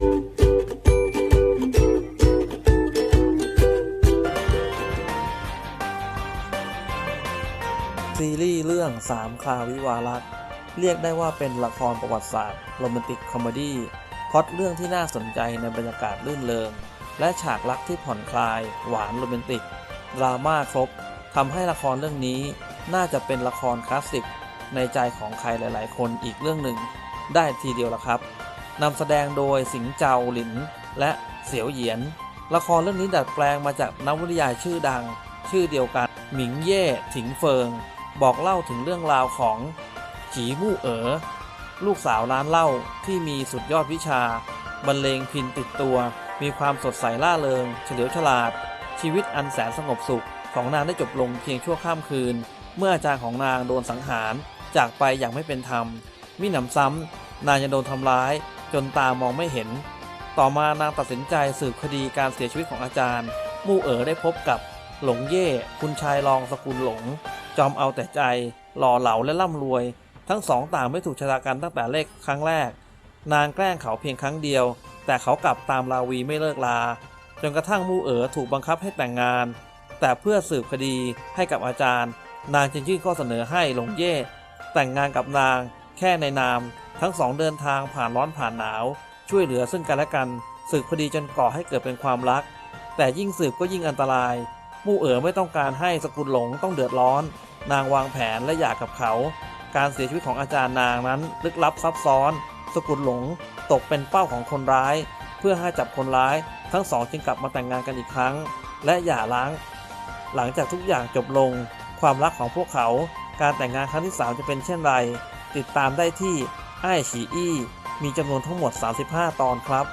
ซีรีส์เรื่องสามคราวิวารักเรียกได้ว่าเป็นละครประวัติศาสตร์โรแมนติกคอมเมดี้พล็อตเรื่องที่น่าสนใจในบรรยากาศลื่นเริง และฉากรักที่ผ่อนคลาย หวานโรแมนติก ดราม่าครบทำให้ละครเรื่องนี้น่าจะเป็นละครคลาสสิก ในใจของใครหลาย ๆ คนอีกเรื่องหนึ่ง ได้ทีเดียวละครับ นำแสดงโดยสิงห์เจาหลิน และเสียวเหยียน ละครเรื่องนี้ดัดแปลงมาจากนวนิยายชื่อดัง ชื่อเดียวกัน หมิงเย่ถิงเฟิง บอกเล่าถึงเรื่องราวของจีมู่เอ๋อลูกสาวร้านเหล้าที่มีสุดยอดวิชา บรรเลงพินติดตัว มีความสดใสล่าเริง เฉลียวฉลาด ชีวิตอันแสนสงบสุข ของนางได้จบลงเพียงชั่วข้ามคืน เมื่ออาจารย์ของนางโดนสังหาร จากไปอย่างไม่เป็นธรรมมิหนำซ้ำนางยังโดนทำร้าย จนตามองไม่เห็น ต่อมานางตัดสินใจสืบคดีการเสียชีวิตของอาจารย์ มู่เอ๋อได้พบกับหลงเย่ คุณชายรองสกุลหลง จอมเอาแต่ใจ หล่อเหลาและร่ำรวย ทั้งสองต่างไม่ถูกชะตากันตั้งแต่เลขครั้งแรก นางแกล้งเขาเพียงครั้งเดียว แต่เขากลับตามลาวีไม่เลิกลา จนกระทั่งมู่เอ๋อถูกบังคับให้แต่งงาน แต่เพื่อสืบคดีให้กับอาจารย์ นางจึงยื่นข้อเสนอให้หลงเย่ แต่งงานกับนางแค่ในนาม ทั้งสองเดินทางผ่านร้อนผ่านหนาว ช่วยเหลือซึ่งกันและกันสืบคดีจนก่อให้เกิดเป็นความรัก แต่ยิ่งสืบก็ยิ่งอันตราย มู่เอ๋อไม่ต้องการให้สกุลหลงต้องเดือดร้อน นางวางแผนและหย่ากับเขา การเสียชีวิตของอาจารย์นางนั้นลึกลับซับซ้อน สกุลหลงตกเป็นเป้าของคนร้าย เพื่อให้จับคนร้าย ทั้งสองจึงกลับมาแต่งงานกันอีกครั้ง และหย่าร้าง หลังจากทุกอย่างจบลง ความรักของพวกเขา การแต่งงานครั้งที่ 3 จะเป็นเช่นไร ติดตามได้ที่ ไอ้ฉีอี้มีจำนวนทั้งหมด 35 ตอนครับ